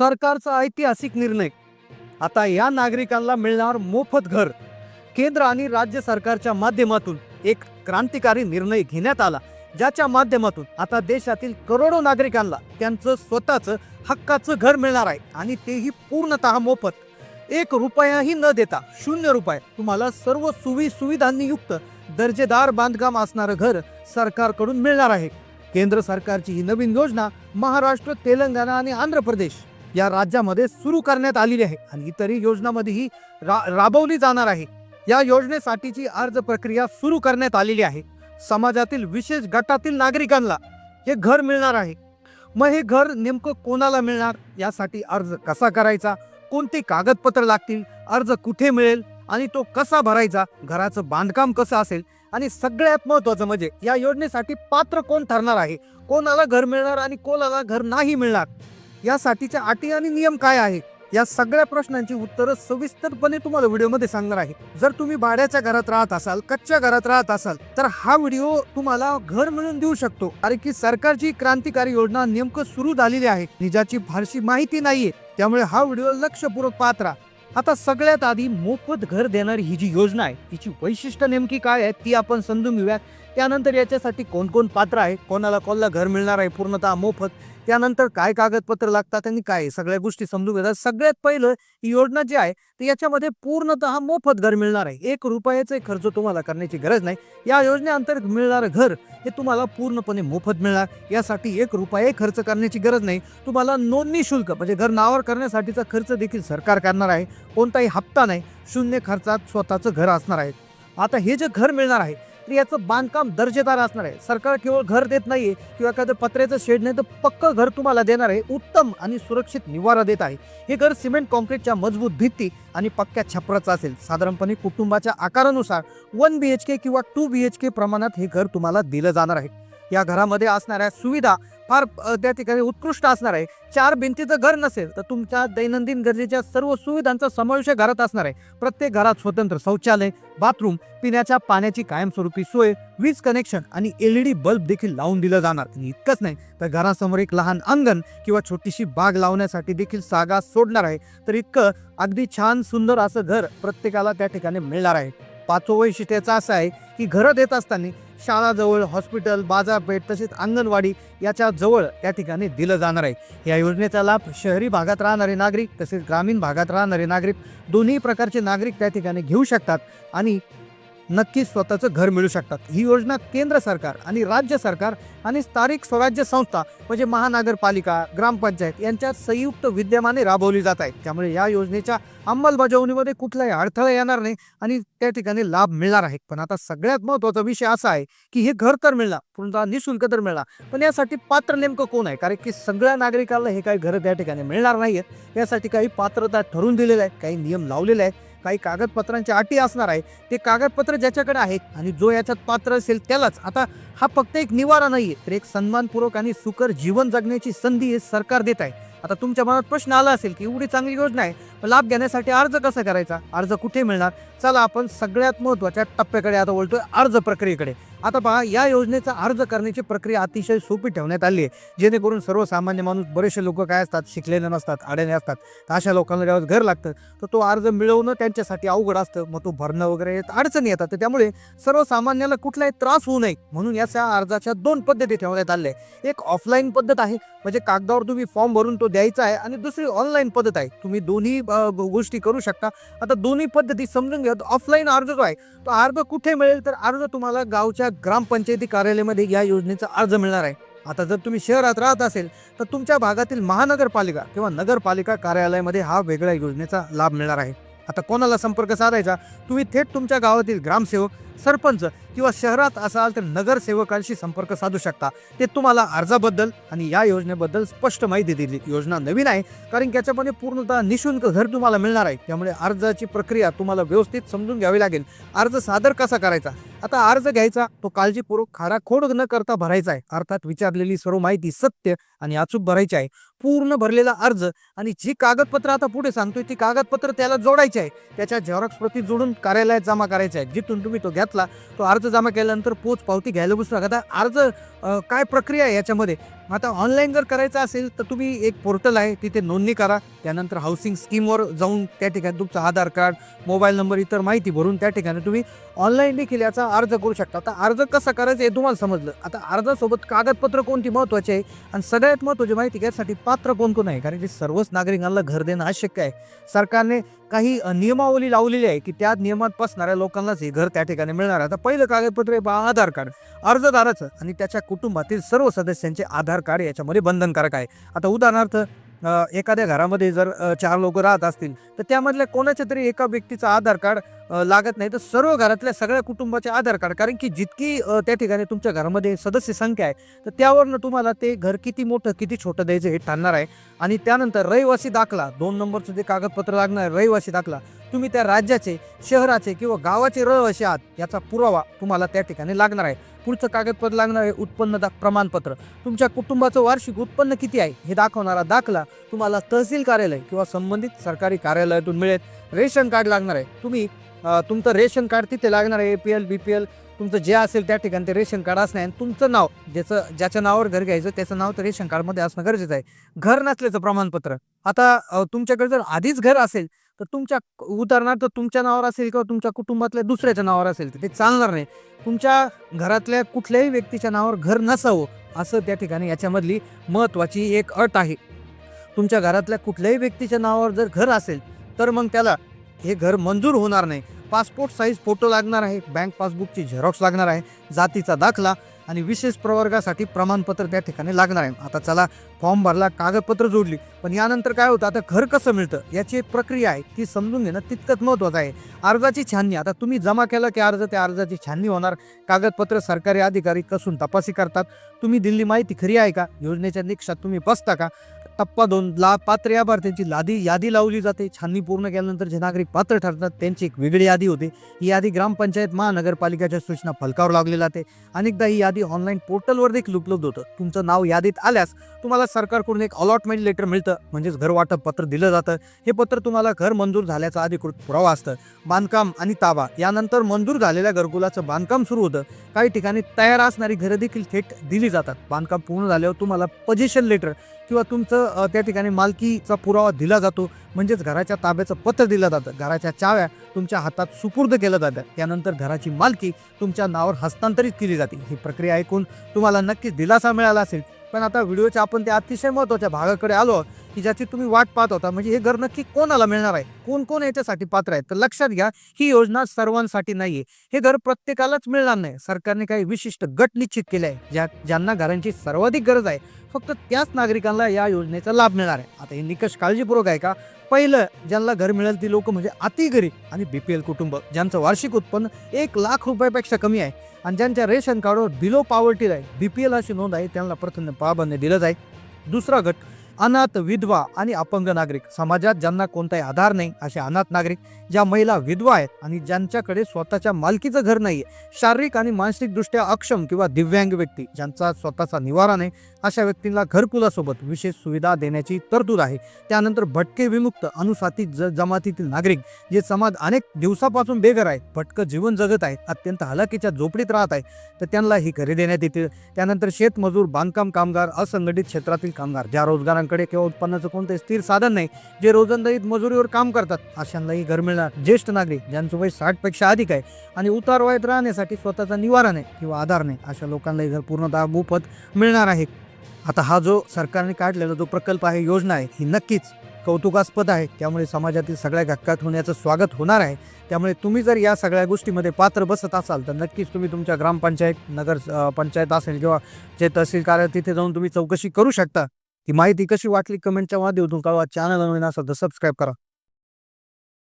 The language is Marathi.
सरकारचा ऐतिहासिक निर्णय. आता या नागरिकांना मिळणार मोफत घर. केंद्र आणि राज्य सरकारच्या माध्यमातून एक क्रांतिकारी निर्णय घेण्यात आला ज्याच्या माध्यमातून आता देशातील करोडो नागरिकांना त्यांचं स्वतःचं हक्काचं घर मिळणार आहे आणि तेही पूर्णतः मोफत. एक रुपयाही न देता शून्य रुपये तुम्हाला सर्व सुवी सुविधांनी युक्त दर्जेदार बांधकाम असणारं घर सरकारकडून मिळणार आहे. केंद्र सरकारची ही नवीन योजना महाराष्ट्र तेलंगणा आणि आंध्र प्रदेश. या राज्यामध्ये सुरू करण्यात आलेली आहे. आणि इतरही योजनामध्येही रा राबवली जाणार आहे. या योजनेसाठीची अर्ज प्रक्रिया सुरू करण्यात आलेली आहे. समाजातील विशेष गटातील नागरिकांना हे घर मिळणार आहे. मग हे घर नेमकं कोणाला मिळणार? यासाठी अर्ज कसा करायचा? कोणती कागदपत्र लागतील? अर्ज कुठे मिळेल? आणि तो कसा भरायचा? घराचं बांधकाम कसं असेल? आणि सगळ्यात महत्वाचं म्हणजे या योजनेसाठी पात्र कोण ठरणार आहे? कोणाला घर मिळणार आणि कोणाला घर नाही मिळणार? यासाठीच्या अटी आणि नियम काय आहे या सगळ्या प्रश्नांची उत्तरं सविस्तरपणे तुम्हाला व्हिडिओमध्ये सांगणार आहे. जर तुम्ही भाड्याच्या घरात राहत असाल कच्च्या घरात राहत असाल तर हा व्हिडिओ तुम्हाला घर म्हणून देऊ शकतो. कारण की सरकारची क्रांतिकारी योजना नेमकं सुरू झालेली आहे. निजाची फारशी माहिती नाहीये. त्यामुळे हा व्हिडिओ लक्षपूर्वक पाहत राहा. आता सगळ्यात आधी मोफत घर देणारी ही जी योजना आहे तिची वैशिष्ट्य नेमकी काय आहे ती आपण समजून घेऊयात. त्यानंतर याच्यासाठी कोण कोण पात्र आहे? कोणाला कोणाला घर मिळणार आहे? पूर्णतः मोफत. त्यानंतर काय कागदपत्र लागतात आणि काय? सगळ्या गोष्टी समजून घेतात. सगळ्यात पहिलं ही योजना जी आहे तर याच्यामध्ये पूर्णतः मोफत घर मिळणार आहे. एक रुपयाचा खर्च तुम्हाला करण्याची गरज नाही. या योजनेअंतर्गत मिळणारं घर हे तुम्हाला पूर्णपणे मोफत मिळणार. यासाठी एक रुपये खर्च करण्याची गरज नाही. तुम्हाला नोंदणी शुल्क म्हणजे घर नावावर करण्यासाठीचा खर्च देखील सरकार करणार आहे. कोणताही हप्ता नाही. शून्य खर्चात स्वतःचं घर असणार आहे. आता हे जे घर मिळणार आहे तर याचं बांधकाम दर्जेदार असणार आहे. सरकार केवळ घर देत नाही किंवा एखादं पत्र्याचं शेड नाही तर पक्कं घर तुम्हाला देणार आहे. उत्तम आणि सुरक्षित निवारा देत आहे. हे घर सिमेंट कॉन्क्रीटच्या मजबूत भित्ती आणि पक्क्या छपराचं असेल. साधारणपणे कुटुंबाच्या आकारानुसार वन बी एच के किंवा टू बी एच के प्रमाणात हे घर तुम्हाला दिलं जाणार आहे. या घरामध्ये असणाऱ्या सुविधा फार त्या ठिकाणी उत्कृष्ट असणार आहे. चार भिंतीचं घर नसेल तर तुमच्या दैनंदिन गरजेच्या सर्व सुविधांचा समावेश घरात असणार आहे. प्रत्येक घरात स्वतंत्र शौचालय बाथरूम पिण्याच्या पाण्याची कायमस्वरूपी सोय वीज कनेक्शन आणि एल डी बल्ब देखील लावून दिलं जाणार. आणि इतकंच नाही तर घरासमोर एक लहान अंगण किंवा छोटीशी बाग लावण्यासाठी देखील सागा सोडणार आहे. तर इतकं अगदी छान सुंदर असं घर प्रत्येकाला त्या ठिकाणी मिळणार आहे. पाचवं वैशिष्ट्याचं असं आहे की घरं देत असताना शाळाजवळ हॉस्पिटल बाजारपेठ तसेच अंगणवाडी याच्या जवळ त्या ठिकाणी दिलं जाणार आहे. या योजनेचा लाभ शहरी भागात राहणारे नागरिक तसेच ग्रामीण भागात राहणारे नागरिक दोन्ही प्रकारचे नागरिक त्या ठिकाणी घेऊ शकतात आणि नक्कीच स्वतःचं घर मिळू शकतात. ही योजना केंद्र सरकार आणि राज्य सरकार आणि स्थानिक स्वराज्य संस्था म्हणजे महानगरपालिका ग्रामपंचायत यांच्या संयुक्त विद्यमाने राबवली जात आहे त्यामुळे या योजनेच्या अंमलबजावणीमध्ये कुठलाही अडथळा येणार नाही आणि त्या ठिकाणी लाभ मिळणार आहे. पण आता सगळ्यात महत्त्वाचा विषय असा आहे की हे घर तर मिळणार पूर्णतः निशुल्क तर मिळणार पण यासाठी पात्र नेमकं कोण आहे? कारण की सगळ्या नागरिकांना हे काही घरं त्या ठिकाणी मिळणार नाही आहेत यासाठी काही पात्रता ठरवून दिलेल्या आहेत काही नियम लावलेले आहेत. काही कागदपत्रांच्या अटी असणार आहे ते कागदपत्र ज्याच्याकडे आहेत आणि जो याच्यात पात्र असेल त्यालाच. आता हा फक्त एक निवारा नाहीये तर एक सन्मानपूर्वक आणि सुकर जीवन जगण्याची संधी हे सरकार देत आहे. आता तुमच्या मनात प्रश्न आला असेल की एवढी चांगली योजना आहे पण लाभ घेण्यासाठी अर्ज कसा करायचा? अर्ज कुठे मिळणार? चला आपण सगळ्यात महत्त्वाच्या टप्प्याकडे आता बोलतोय अर्ज प्रक्रियेकडे. आता पहा या योजनेचा अर्ज करण्याची प्रक्रिया अतिशय सोपी ठेवण्यात आली आहे. जेणेकरून सर्वसामान्य माणूस बरेचसे लोक काय असतात शिकलेले नसतात आड्याने असतात. तर अशा लोकांना ज्यावेळेस घर लागतं तर तो अर्ज मिळवणं त्यांच्यासाठी अवघड असतं. मग तो भरणं वगैरे अडचणी येतात. तर त्यामुळे सर्वसामान्याला कुठलाही त्रास होऊ नये म्हणून याच्या अर्जाच्या दोन पद्धती ठेवण्यात आल्या आहे एक ऑफलाईन पद्धत आहे म्हणजे कागदावर तुम्ही फॉर्म भरून तो द्यायचा आहे आणि दुसरी ऑनलाईन पद्धत आहे. तुम्ही दोन्ही गोष्टी करू शकता. आता दोन्ही पद्धती समजून घ्या ऑफलाईन अर्ज जो आहे तो अर्ज कुठे मिळेल? तर अर्ज तुम्हाला गावच्या ग्रामपंचायती कार्यालयामध्ये या योजनेचा अर्ज मिळणार आहे. आता जर तुम्ही शहरात राहत असेल तर तुमच्या भागातील महानगरपालिका किंवा नगरपालिका कार्यालयामध्ये हा वेगळ्या योजनेचा लाभ मिळणार आहे. आता कोणाला संपर्क साधायचा? तुम्ही थेट तुमच्या गावातील ग्रामसेवक सरपंच किंवा शहरात असाल तर नगरसेवकांशी संपर्क साधू शकता. ते तुम्हाला अर्जाबद्दल आणि या योजनेबद्दल स्पष्ट माहिती दिली योजना नवीन आहे कारण की याच्यामध्ये पूर्णतः निशुल्क घर तुम्हाला मिळणार आहे. त्यामुळे अर्जाची प्रक्रिया तुम्हाला व्यवस्थित समजून घ्यावी लागेल. अर्ज सादर कसा करायचा? आता अर्ज घ्यायचा तो काळजीपूर्वक खाराखोड न करता भरायचा आहे. अर्थात विचारलेली सर्व माहिती सत्य आणि अचूक भरायची आहे. पूर्ण भरलेला अर्ज आणि जी कागदपत्र आता पुढे सांगतोय ती कागदपत्र त्याला जोडायची आहे. त्याच्या झेरॉक्स प्रती जोडून कार्यालयात जमा करायचे आहे. जिथून तुम्ही तो घातला. तो अर्ज जमा केल्यानंतर पोच पावती घ्यायला बसू नका आता अर्ज काय प्रक्रिया आहे याच्यामध्ये? आता ऑनलाईन जर करायचं असेल तर तुम्ही एक पोर्टल आहे तिथे नोंदणी करा. त्यानंतर हाऊसिंग स्कीमवर जाऊन त्या ठिकाणी तुमचं आधार कार्ड मोबाईल नंबर इतर माहिती भरून त्या ठिकाणी तुम्ही ऑनलाईन देखील याचा अर्ज करू शकता. आता अर्ज कसा करायचा हे तुम्हाला समजलं. आता अर्जासोबत कागदपत्र कोणती महत्त्वाची आहे? आणि सगळ्यात महत्त्वाची माहिती घ्यायसाठी पात्र कोण कोण आहे? कारण की सर्वच नागरिकांना घर देणं आवश्यक आहे. सरकारने काही नियमावली लावलेली आहे की त्या नियमात बसणाऱ्या लोकांनाच हे घर त्या ठिकाणी मिळणार आहे. आता पहिलं कागदपत्र आहे बा आधार कार्ड. अर्जदाराचं आणि त्याच्या कुटुंबातील सर्व सदस्यांचे आधार कार्ड याच्यामध्ये बंधनकारक आहे. आता उदाहरणार्थ एखाद्या घरामध्ये जर चार लोक राहत असतील तर त्यामधल्या कोणाच्या तरी एका व्यक्तीचं आधार कार्ड लागत नाही. तर सर्व घरातल्या सगळ्या कुटुंबाचे आधार कार्ड कारण की जितकी त्या ठिकाणी तुमच्या घरामध्ये सदस्य संख्या आहे तर त्यावरनं तुम्हाला ते घर किती मोठं किती छोटं द्यायचं हे ठरणार आहे. आणि त्यानंतर रहिवासी दाखला दोन नंबरचं जे कागदपत्र लागणार आहे रहिवासी दाखला तुम्ही त्या राज्याचे शहराचे किंवा गावाचे रहिवासी आहात याचा पुरावा तुम्हाला त्या ठिकाणी लागणार आहे. पुढचं कागदपत्र लागणार आहे उत्पन्न दा प्रमाणपत्र. तुमच्या कुटुंबाचं वार्षिक उत्पन्न किती आहे हे दाखवणारा दाखला तुम्हाला तहसील कार्यालय किंवा संबंधित सरकारी कार्यालयातून मिळेल. रेशन कार्ड लागणार आहे. तुम्ही तुमचं रेशन कार्ड तिथे लागणार आहे A P L B P L तुमचं जे असेल त्या ठिकाणी ते रेशन कार्ड असणार आहे. आणि तुमचं नाव ज्याचं ज्याच्या नावावर घर घ्यायचं त्याचं नाव तर रेशन कार्डमध्ये असणं गरजेचं आहे. घर नसल्याचं प्रमाणपत्र. आता तुमच्याकडे जर आधीच घर असेल तर तुमच्या उदाहरणार्थ तुमच्या नावावर असेल किंवा तुमच्या कुटुंबातल्या दुसऱ्याच्या नावावर असेल तर ते चालणार नाही. तुमच्या घरातल्या कुठल्याही व्यक्तीच्या नावावर घर नसावं असं त्या ठिकाणी याच्यामधली महत्त्वाची एक अट आहे. तुमच्या घरातल्या कुठल्याही व्यक्तीच्या नावावर जर घर असेल तर मग त्याला हे घर मंजूर होणार नाही. पासपोर्ट साईज फोटो लागणार आहे बँक पासबुकची झेरॉक्स लागणार आहे जातीचा दाखला आणि विशेष प्रवर्गासाठी प्रमाणपत्र त्या ठिकाणी लागणार आहे. आता चला फॉर्म भरला कागदपत्र जोडली. पण यानंतर काय होतं आता घर कसं मिळतं याची एक प्रक्रिया आहे ती समजून घेणं तितकंच महत्त्वाचं आहे. अर्जाची छाननी आता तुम्ही जमा केलं की अर्ज त्या अर्जाची छाननी होणार. कागदपत्र सरकारी अधिकारी कसून तपासी करतात. तुम्ही दिल्ली माहिती खरी आहे का? योजनेच्या निकषात तुम्ही बसता का? टप्पा दोन ला पात्र लाभार्थ्यांची लादी यादी लावली जाते. छाननी पूर्ण केल्यानंतर जे नागरिक पात्र ठरतात त्यांची एक वेगळी यादी होते. ही यादी ग्रामपंचायत महानगरपालिकेच्या सूचना फलकावर लावली जाते. अनेकदा ही यादी ऑनलाईन पोर्टलवर देखील उपलब्ध होतं. तुमचं नाव यादीत आल्यास तुम्हाला सरकारकडून एक अलॉटमेंट लेटर मिळतं. म्हणजेच घर वाटप पत्र दिलं जातं. हे पत्र तुम्हाला घर मंजूर झाल्याचा अधिकृत पुरावा असतं. बांधकाम आणि ताबा यानंतर मंजूर झालेल्या घरकुलाचं बांधकाम सुरू होतं. काही ठिकाणी तयार असणारी घरं देखील थेट दिली जातात. बांधकाम पूर्ण झाल्यावर तुम्हाला पजेशन लेटर किंवा तुमचं त्या ठिकाणी मालकीचा पुरावा दिला जातो. म्हणजेच घराच्या ताब्याचं पत्र दिलं जातं. घराच्या चाव्या तुमच्या हातात सुपूर्द केल्या जातात. त्यानंतर घराची मालकी तुमच्या नावावर हस्तांतरित केली जाते. ही प्रक्रिया ऐकून तुम्हाला नक्कीच दिलासा मिळाला असेल. पण आता व्हिडिओच्या आपण त्या अतिशय महत्त्वाच्या भागाकडे आलो की ज्याची तुम्ही वाट पाहत होता. म्हणजे हे घर नक्की कोणाला मिळणार आहे? कोण कोण याच्यासाठी पात्र आहे? तर लक्षात घ्या ही योजना सर्वांसाठी नाहीये. हे घर प्रत्येकालाच मिळणार नाही. सरकारने काही विशिष्ट गट निश्चित केले आहे ज्या ज्यांना घरांची सर्वाधिक गरज आहे. फक्त त्याच नागरिकांना या योजनेचा लाभ मिळणार आहे. आता हे निकष काळजीपूर्वक आहे का? पहिलं ज्यांना घर मिळेल ती लोक म्हणजे अति गरीब आणि बीपीएल कुटुंब ज्यांचं वार्षिक उत्पन्न एक लाख रुपयापेक्षा कमी आहे. आणि ज्यांच्या रेशन कार्डवर बिलो पॉवर्टी आहे. बीपीएल अशी नोंद आहे त्यांना प्रथम प्राधान्य दिलं जाईल. दुसरा गट अनाथ विधवा आणि अपंग नागरिक. समाजात ज्यांना कोणताही आधार नाही असे अनाथ नागरिक ज्या महिला विधवा आहेत आणि ज्यांच्याकडे स्वतःच्या मालकीचं घर नाही शारीरिक आणि मानसिकदृष्ट्या अक्षम किंवा दिव्यांग व्यक्ती ज्यांचा स्वतःचा निवारा नाही अशा व्यक्तींना घरकुलासोबत विशेष सुविधा देण्याची तरतूद आहे. त्यानंतर भटके विमुक्त अनुसाती ज जमातीतील नागरिक जे समाज अनेक दिवसापासून बेघर आहेत भटकं जीवन जगत आहेत अत्यंत हलाखीच्या झोपडीत राहत आहेत तर त्यांना ही घरे देण्यात येतील त्यानंतर शेतमजूर बांधकाम कामगार असंघटित क्षेत्रातील कामगार ज्या रोजगारांकडे किंवा उत्पन्नाचं कोणतंही स्थिर साधन नाही जे रोजंदारीत मजुरीवर काम करतात अशांनाही घर मिळणार. ज्येष्ठ नागरिक ज्यांचं वय साठपेक्षा अधिक आहे आणि उतार वयात राहण्यासाठी स्वतःचा निवारा नाही किंवा आधार नाही अशा लोकांनाही घर पूर्णतः मोफत मिळणार आहे. आता हा जो सरकारने काढलेला जो प्रकल्प आहे योजना आहे ही नक्कीच कौतुकास्पद आहे. त्यामुळे समाजातील सगळ्या घक्कात होण्याचं स्वागत होणार आहे. त्यामुळे तुम्ही जर या सगळ्या गोष्टीमध्ये पात्र बसत असाल तर नक्कीच तुम्ही तुमच्या ग्रामपंचायत नगर पंचायत असेल किंवा जे तहसील कार्य तिथे जाऊन तुम्ही चौकशी करू शकता. ही माहिती कशी वाटली कमेंटच्या माध्यमातून कळवा. चॅनल नवीन असेल तर सबस्क्राईब करा.